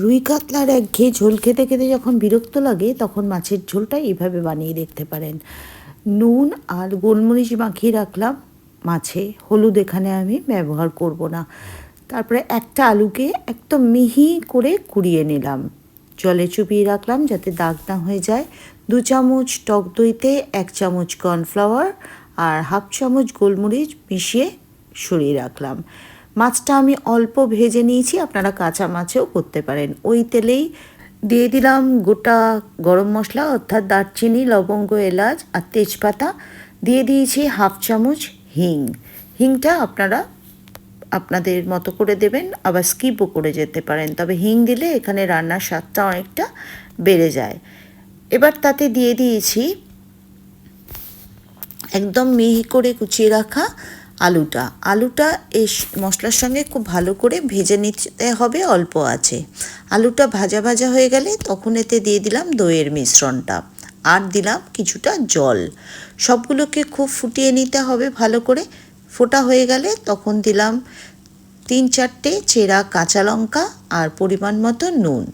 রুই কাতলার একঘেয়ে ঝোল খেতে খেতে যখন বিরক্ত লাগে, তখন মাছের ঝোলটা এভাবে বানিয়ে দেখতে পারেন। নুন আর গোলমরিচ মাখিয়ে রাখলাম। মাছে হলুদ এখানে আমি ব্যবহার করব না। তারপরে একটা আলুকে একদম মিহি করে কুড়িয়ে নিলাম। জলে চুপিয়ে রাখলাম যাতে দাগ না হয়ে যায়। দু চামচ টক দইতে এক চামচ কর্নফ্লাওয়ার আর হাফ চামচ গোলমরিচ মিশিয়ে সরিয়ে রাখলাম। মাছটা আমি অল্প ভেজে নিয়েছি, আপনারা কাঁচা মাছেও করতে পারেন। ওই তেলেই দিয়ে দিলাম গোটা গরম মশলা, অর্থাৎ দারচিনি, লবঙ্গ, এলাচ আর তেজপাতা। দিয়ে দিয়েছি হাফ চামচ হিং। হিংটা আপনারা আপনাদের মতো করে দেবেন, আবার স্কিপও করে যেতে পারেন। তবে হিং দিলে এখানে রান্নার স্বাদটা অনেকটা বেড়ে যায়। এবার তাতে দিয়ে দিয়েছি একদম মিহি করে কুচিয়ে রাখা আলুটা। আলুটা এই মশলার সঙ্গে খুব ভালো করে ভেজে নিতে হবে, অল্প আছে। আলুটা ভাজা ভাজা হয়ে গেলে তখন এতে দিয়ে দিলাম দইয়ের মিশ্রণটা। আর দিলাম কিছুটা জল। সবগুলোকে খুব ফুটিয়ে নিতে হবে ভালো করে। ফোটা হয়ে গেলে তখন দিলাম তিন চারটে চেরা কাঁচা লঙ্কা আর পরিমাণ মতো নুন।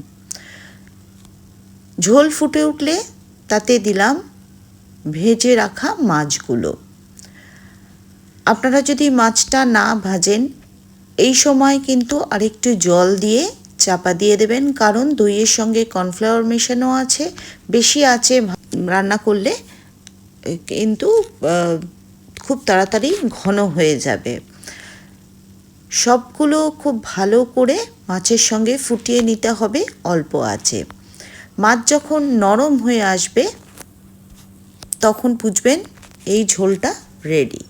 ঝোল ফুটে উঠলে তাতে দিলাম ভেজে রাখা মাছগুলো। আপনারা যদি মাছটা না ভাজেন, এই সময় কিন্তু আরেকটু জল দিয়ে চাপা দিয়ে দেবেন। কারণ দইয়ের সঙ্গে কর্নফ্লাওয়ার মেশানো আছে, বেশি আছে রান্না করলে কিন্তু খুব তাড়াতাড়ি ঘন হয়ে যাবে। সবগুলো খুব ভালো করে মাছের সঙ্গে ফুটিয়ে নিতে হবে অল্প আছে মাছ যখন নরম হয়ে আসবে, তখন বুঝবেন এই ঝোলটা রেডি।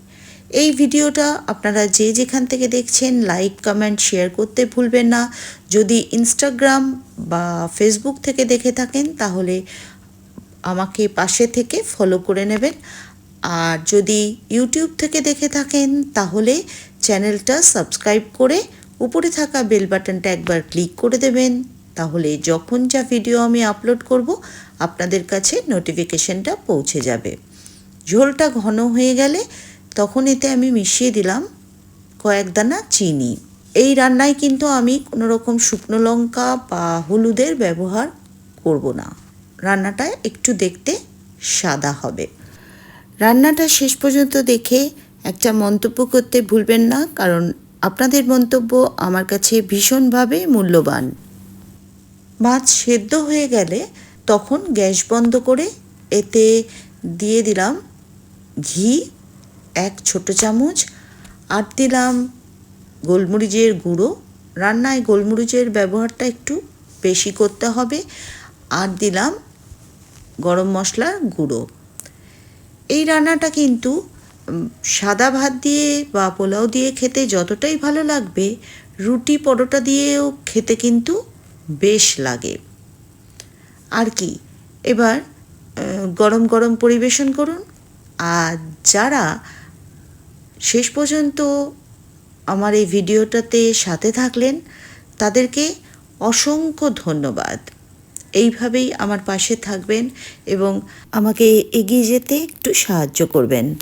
এই ভিডিওটা আপনারা যে যেখান থেকে দেখছেন লাইক কমেন্ট শেয়ার করতে ভুলবেন না। যদি ইনস্টাগ্রাম বা ফেসবুক থেকে দেখে থাকেন, তাহলে আমাকে পাশে থেকে ফলো করে নেবেন। আর যদি ইউটিউব থেকে দেখে থাকেন, তাহলে চ্যানেলটা সাবস্ক্রাইব করে উপরে থাকা বেল বাটনটা একবার ক্লিক করে দেবেন। তাহলে যখন যা ভিডিও আমি আপলোড করব, আপনাদের কাছে নোটিফিকেশনটা পৌঁছে যাবে। ঝোলটা ঘন হয়ে গেলে তখন এতে আমি মিশিয়ে দিলাম কয়েক দানা চিনি। এই রান্নায় কিন্তু আমি কোনো রকম শুকনো লঙ্কা বা হলুদের ব্যবহার করব না। রান্নাটা একটু দেখতে সাদা হবে। রান্নাটা শেষ পর্যন্ত দেখে একটা মন্তব্য করতে ভুলবেন না, কারণ আপনাদের মন্তব্য আমার কাছে ভীষণভাবে মূল্যবান। মাছ সেদ্ধ হয়ে গেলে তখন গ্যাস বন্ধ করে এতে দিয়ে দিলাম ঘি এক ছোট চামচ আর দিলাম গোলমরিচের গুঁড়ো। রান্নায় গোলমরিচের ব্যবহারটা একটু বেশি করতে হবে। আর দিলাম গরম মশলার গুঁড়ো। এই রান্নাটা কিন্তু সাদা ভাত দিয়ে বা পোলাও দিয়ে খেতে যতটাই ভালো লাগবে, রুটি পরোটা দিয়েও খেতে কিন্তু বেশ লাগে। আর কি, এবার গরম গরম পরিবেশন করুন। আর যারা শেষ পর্যন্ত আমার এই ভিডিওটাতে সাথে থাকলেন। তাদেরকে অসংখ্য ধন্যবাদ। এইভাবেই আমার পাশে থাকবেন এবং আমাকে এগিয়ে যেতে একটু সাহায্য করবেন।